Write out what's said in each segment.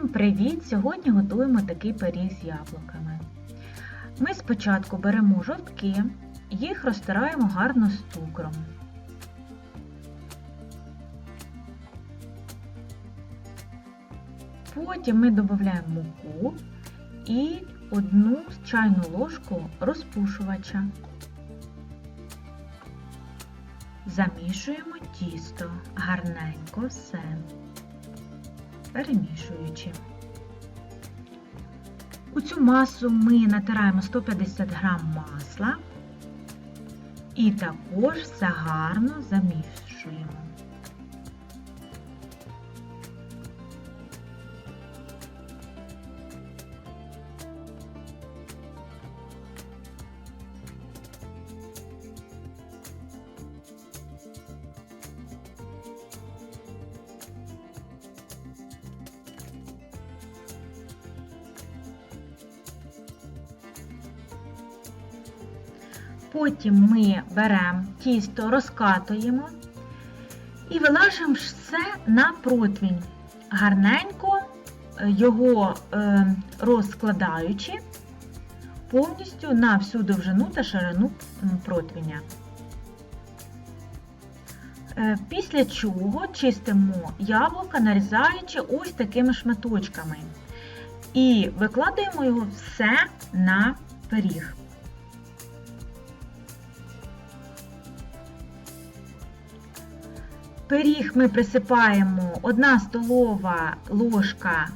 Всім привіт! Сьогодні готуємо такий пиріг з яблуками. Ми спочатку беремо жовтки, їх розтираємо гарно з цукром. Потім ми додаємо муку і одну чайну ложку розпушувача. Замішуємо тісто гарненько все перемішуючи. У цю масу ми натираємо 150 г масла і також все гарно замішуємо. Потім ми беремо тісто, розкатуємо і вилажимо все на противень, гарненько його е, розкладаючи повністю на всю довжину та ширину противня. Е, Після чого чистимо яблука, нарізаючи ось такими шматочками. І викладаємо його все на пиріг. Пиріг ми присипаємо 1 столова ложка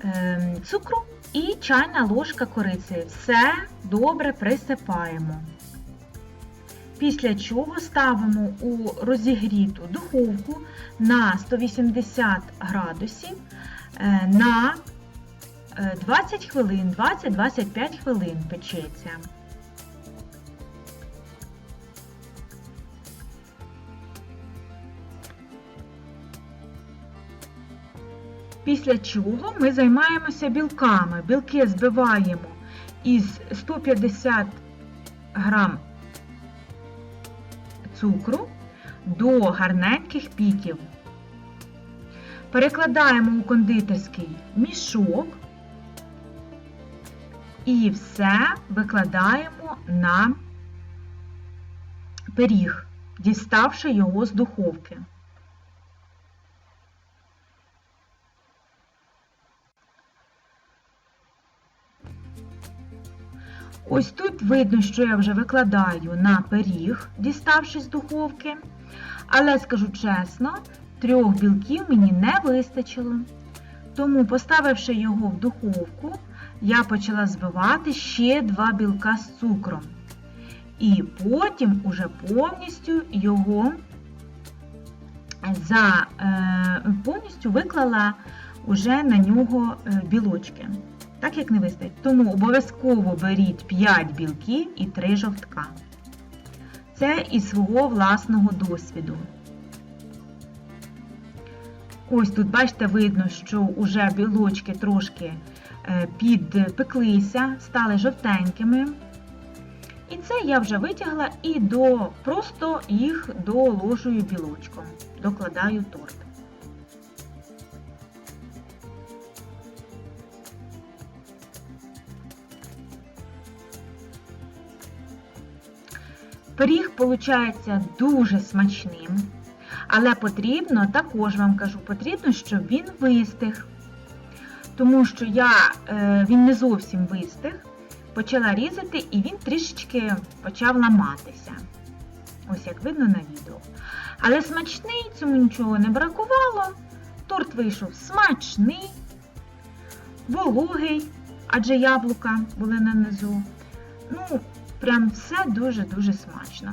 ем, цукру і чайна ложка кориці. Все добре присипаємо. Після чого ставимо у розігріту духовку на 180 градусів е, на 20 хвилин, 20-25 хвилин печеться. Після чого ми займаємося білками. Білки збиваємо із 150 грам цукру до гарненьких піків. Перекладаємо у кондитерський мішок і все викладаємо на пиріг, діставши його з духовки. Ось тут видно, що я вже викладаю на пиріг, діставши з духовки. Але скажу чесно, трьох білків мені не вистачило. Тому, поставивши його в духовку, я почала збивати ще два білка з цукром. І потім уже повністю його за, е, повністю виклала уже на нього е, білочки так як не вистачить. Тому обов'язково беріть 5 білків і 3 жовтка. Це із свого власного досвіду. Ось тут, бачите, видно, що вже білочки трошки е, підпеклися, стали жовтенькими. І це я вже витягла і до, просто їх доложую білочком, докладаю торт. Пиріг виходить дуже смачним, але потрібно, також вам кажу, потрібно, щоб він вистиг. Тому що я, е, він не зовсім вистиг, почала різати і він трішечки почав ламатися. Ось як видно на відео. Але смачний, цьому нічого не бракувало. Торт вийшов смачний, вологий, адже яблука були на низу. Ну, Прям все дуже-дуже смачно.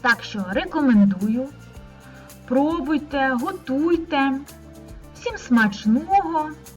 Так що рекомендую. Пробуйте, готуйте. Всім смачного!